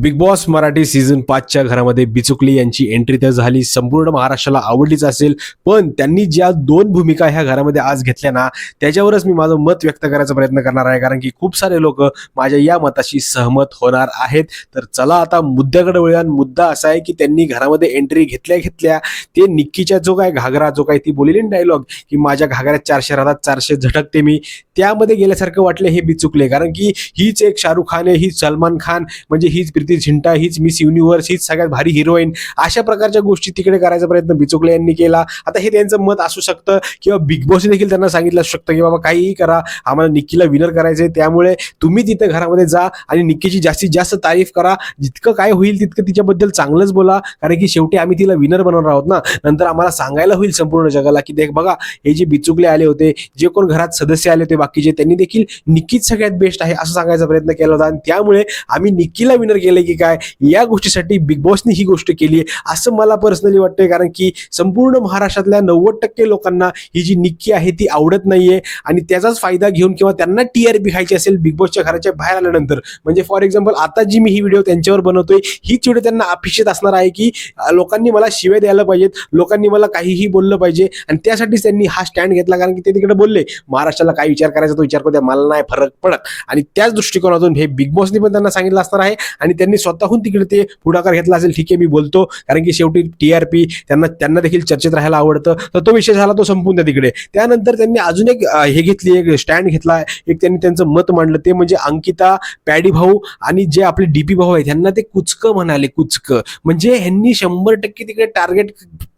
Big boss Marathi season पाचच्या घरामध्ये बिचुकली यांची एंट्री तर झाली. संपूर्ण महाराष्ट्राला आवडलीच असेल. पण त्यांनी ज्या दोन भूमिका ह्या घरामध्ये आज घेतल्या ना त्याच्यावरच मी माझं मत व्यक्त करायचा प्रयत्न करणार आहे. कारण की खूप सारे लोक माझ्या या मताशी सहमत होणार आहेत. तर चला आता मुद्द्याकडे वळूया. मुद्दा असा आहे की त्यांनी घरामध्ये एंट्री घेतल्या घेतल्या. ते निक्कीच्या जो काय घागरा जो काय ती बोललेली डायलॉग की माझ्या घागऱ्यात चारशे राहतात चारशे झटकते मी. त्यामध्ये गेल्यासारखं वाटले हे बिचुकले. कारण की हीच एक शाहरुख खान आहे हीच सलमान खान. म्हणजे हीच प्रीती झिंटा हीच मिस युनिव्हर्स हीच सगळ्यात भारी हिरोईन अशा प्रकारच्या गोष्टी तिकडे करायचा प्रयत्न बिचुकले यांनी केला. आता हे त्यांचं मत असू शकतं किंवा बिग बॉस देखील त्यांना सांगितलं असू शकतं की बाबा काहीही करा आम्हाला निक्कीला विनर करायचंय. त्यामुळे तुम्ही तिथं घरामध्ये जा आणि निक्कीची जास्तीत जास्त तारीफ करा. जितकं काय होईल तितकं तिच्याबद्दल चांगलंच बोला. कारण की शेवटी आम्ही तिला विनर बनवणार आहोत ना. नंतर आम्हाला सांगायला होईल संपूर्ण जगाला की देख बघा हे जे बिचुकले आले होते जे कोण घरात सदस्य आले होते बाकीचे त्यांनी देखील निक्कीच सगळ्यात बेस्ट आहे असं सांगायचा प्रयत्न केला होता. आणि त्यामुळे आम्ही निक्कीला विनर केले की काय? या गोष्टीसाठी बिग बॉसनी ही गोष्ट केली आहे. असं मला पर्सनली वाटतंय कारण की संपूर्ण महाराष्ट्रातल्या नव्वद टक्के लोकांना ही जी निक्की आहे ती आवडत नाहीये. आणि त्याचाच फायदा घेऊन किंवा त्यांना टीआरपी खायची असेल बिग बॉसच्या घराच्या बाहेर आल्यानंतर. म्हणजे फॉर एक्झाम्पल आता जी मी ही व्हिडिओ त्यांच्यावर बनवतोय हीच व्हिडिओ त्यांना अपेक्षित असणार आहे की लोकांनी मला शिवे द्यायला पाहिजेत लोकांनी मला काहीही बोललं पाहिजे. आणि त्यासाठीच त्यांनी हा स्टँड घेतला कारण की ते तिकडे बोलले महाराष्ट्राला काय विचार करायचा तो विचार करू द्या मला नाही फरक पडत. आणि त्याच दृष्टिकोनातून हे बिग बॉसनी पण त्यांना सांगितलं असणार आहे. आणि त्यांनी स्वतःहून तिकडे ते पुढाकार घेतला असेल ठीक आहे मी बोलतो. कारण की शेवटी टीआरपी त्यांना त्यांना देखील चर्चेत राहायला आवडतं. तर तो विषय झाला तो संपून द्या तिकडे. त्यानंतर त्यांनी अजून एक हे घेतली एक स्टँड घेतला. एक त्यांनी त्यांचं मत मांडलं. ते म्हणजे अंकिता पॅडी भाऊ आणि जे आपले डीपी भाऊ आहेत ह्यांना ते कुचकं म्हणाले कुचकं. म्हणजे ह्यांनी शंभर टक्के तिकडे टार्गेट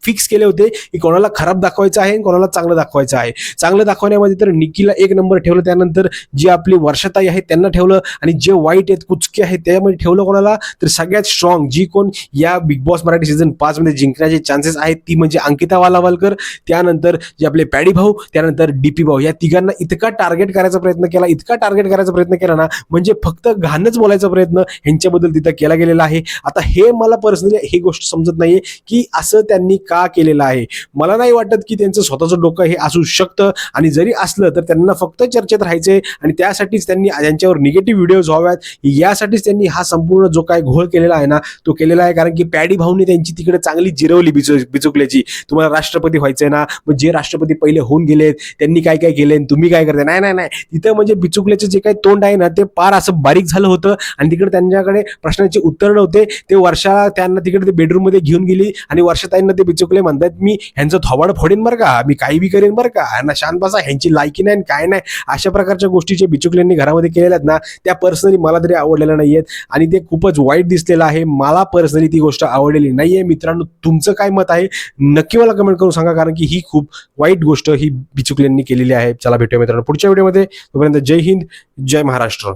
फिक्स केले होते की कोणाला खराब दाखवायचं आहे आणि कोणाला चांगलं दाखवायचं आहे. चांगलं दाखवण्यामध्ये तर निकीला एक नंबर ठेवलं त्यानंतर जी आपली वर्षताई आहे त्यांना ठेवलं आणि जे वाईट आहेत कुचके आहेत त्यामध्ये ठेवलं कोणाला? तर सगळ्यात स्ट्रॉंग जी कोण या बिग बॉस मराठी सीझन पाच मध्ये जिंकण्याचे चान्सेस आहेत ती म्हणजे अंकिता वालावालकर. त्यानंतर जे आपले पॅडी भाऊ त्यानंतर डीपी भाऊ. या तिघांना इतका टार्गेट करायचा प्रयत्न केला इतका टार्गेट करायचा प्रयत्न केला ना म्हणजे फक्त घाणच बोलायचा प्रयत्न ह्यांच्याबद्दल तिथं केला गेलेला आहे. आता हे मला पर्सनली हे गोष्ट समजत नाहीये की असं त्यांनी का केलेला आहे? मला नाही वाटत की त्यांचं स्वतःचं डोकं हे असू शकतं. आणि जरी असलं तर त्यांना फक्त चर्चेत राहायचंय आणि त्यासाठीच त्यांनी त्यांच्यावर निगेटिव्ह व्हिडिओज व्हाव्यात. यासाठीच त्यांनी हा संपूर्ण जो काय घोळ केलेला आहे ना तो केलेला आहे. कारण की पॅडी भाऊने त्यांची तिकडे चांगली जिरवली बिचु बिचुकल्याची. तुम्हाला राष्ट्रपती व्हायचंय ना मग जे राष्ट्रपती पहिले होऊन गेलेत त्यांनी काय काय केले तुम्ही काय करताय? नाही नाही नाही. तिथं म्हणजे बिचुकल्याचं जे काही तोंड आहे ना ते पार असं बारीक झालं होतं. आणि तिकडे त्यांच्याकडे प्रश्नाचे उत्तर नव्हते. ते वर्षा त्यांना तिकडे ते बेडरूममध्ये घेऊन गेली आणि वर्षाताईंना ते बिचुकले म्हणतात मी ह्यांचं थोबाड फोडेन बरं का? मी काही बी करेन बरं का? ह्यांना शांत बसा ह्यांची लायकी नाही आणि काय नाही. अशा प्रकारच्या गोष्टी जे बिचुकल्यांनी घरामध्ये केलेल्या आहेत ना त्या पर्सनली मला तरी आवडलेल्या नाहीयेत. आणि ते खूपच वाईट दिसलेलं आहे. मला पर्सनली ती गोष्ट आवडलेली नाहीये. मित्रांनो तुमचं काय मत आहे? नक्की मला कमेंट करून सांगा कारण की ही खूप वाईट गोष्ट ही बिचुकल्यांनी केलेली आहे. चला भेटूया मित्रांनो पुढच्या व्हिडिओमध्ये तोपर्यंत जय हिंद जय महाराष्ट्र.